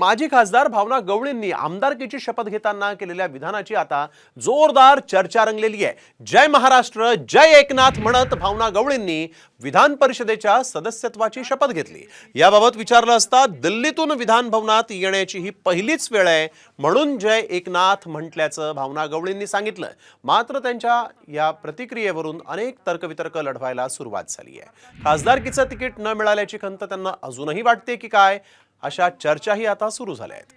माजी खासदार भावना गवळींनी आमदारकीची शपथ घेताना केलेल्या विधानाची आता जोरदार चर्चा रंगलेली आहे. जय महाराष्ट्र जय एकनाथ म्हणत भावना गवळींनी विधान परिषदेच्या सदस्यत्वाची शपथ घेतली. याबाबत विचारलं असता दिल्लीतून विधान भवनात येण्याची ही पहिलीच वेळ आहे म्हणून जय एकनाथ म्हटल्याचं भावना गवळींनी सांगितलं. मात्र त्यांच्या या प्रतिक्रियेवरून अनेक तर्कवितर्क लढवायला सुरुवात झाली आहे. खासदारकीचं तिकीट न मिळाल्याची खंत त्यांना अजूनही वाटते की काय? अशा चर्चाही आता सुरू झाल्या आहेत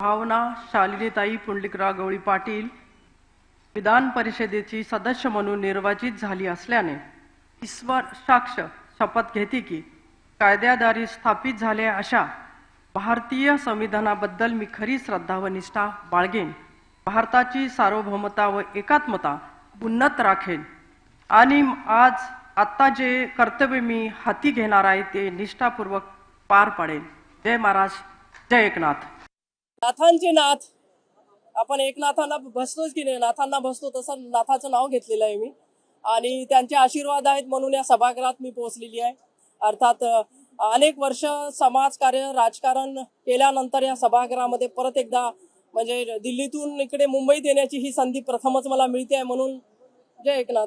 भावना शालिनीताई पुंडलिकराव गवळी पाटील विधान परिषदेची सदस्य म्हणून निर्वाचित झाली असल्याने ईश्वर साक्ष शपथ घेते की कायद्याद्वारे स्थापित झाल्या अशा भारतीय संविधानाबद्दल मी खरी श्रद्धा व निष्ठा बाळगेन. भारताची सार्वभौमता व एकात्मता उन्नत राखेन. आणि आज आत्ता जे कर्तव्य मी हाती घेणार आहे ते निष्ठापूर्वक पार पडेल. जय महाराज जय एकनाथ. नाथांचे नाथ. आपण एकनाथांना बसतोच की नाही? नाथांना बसतो तसं नाथाचं नाव घेतलेलं आहे मी. आणि त्यांचे आशीर्वाद आहेत म्हणून या सभागृहात मी पोहोचलेली आहे. अर्थात अनेक वर्ष समाजकार्य राजकारण केल्यानंतर या सभागृहामध्ये परत एकदा म्हणजे दिल्लीतून इकडे मुंबईत येण्याची ही संधी प्रथमच मला मिळते आहे म्हणून. जय एकनाथ.